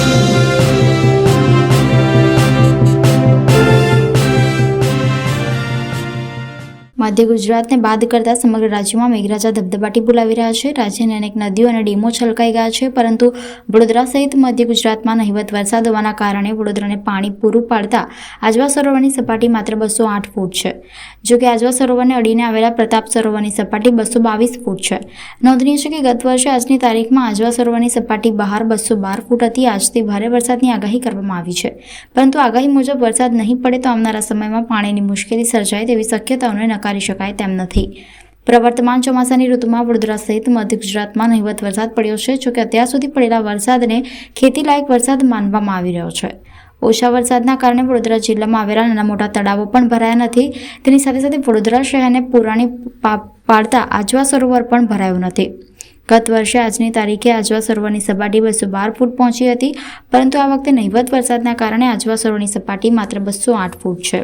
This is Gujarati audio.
Thank you. મધ્ય ગુજરાતને બાદ કરતા સમગ્ર રાજ્યમાં મેઘરાજા ધબધબાટી બોલાવી રહ્યા છે. રાજ્યની અનેક નદીઓ અને ડેમો છલકાઈ ગયા છે, પરંતુ વડોદરા સહિત મધ્ય ગુજરાતમાં નહિવત વરસાદ હોવાના કારણે વડોદરાને પાણી પૂરું પાડતા આજવા સરોવરની સપાટી માત્ર બસો આઠ ફૂટ છે. જો કે આજવા સરોવરને અડીને આવેલા પ્રતાપ સરોવરની સપાટી બસો બાવીસ ફૂટ છે. નોંધનીય છે કે ગત વર્ષે આજની તારીખમાં આજવા સરોવરની સપાટી બહાર બસો બાર ફૂટ હતી. આજથી ભારે વરસાદની આગાહી કરવામાં આવી છે. પરંતુ આગાહી મુજબ વરસાદ નહીં પડે તો આવનારા સમયમાં પાણીની મુશ્કેલી સર્જાય તેવી શક્યતાઓને નકારી શકાય તેમ નથી. પ્રવર્તમાન ચોમાસાની ઋતુમાં વડોદરા સહિત મધ્ય ગુજરાતમાં નહિવત વરસાદ પડ્યો છે જોકે અત્યાર સુધી પડેલા વરસાદને ખેતીલાયક વરસાદ માનવામાં આવી રહ્યો છે. ઓછા વરસાદના કારણે વડોદરા જિલ્લામાં આવેલા નાના મોટા તળાવો પણ ભરાયા નથી. તેની સાથે સાથે વડોદરા શહેરને પુરાણી પાડતા આજવા સરોવર પણ ભરાયું નથી. ગત વર્ષે આજની તારીખે આજવા સરોવરની સપાટી બસો બાર ફૂટ પહોંચી હતી, પરંતુ આ વખતે નહિવત વરસાદના કારણે આજવા સરોવરની સપાટી માત્ર બસો આઠ ફૂટ છે.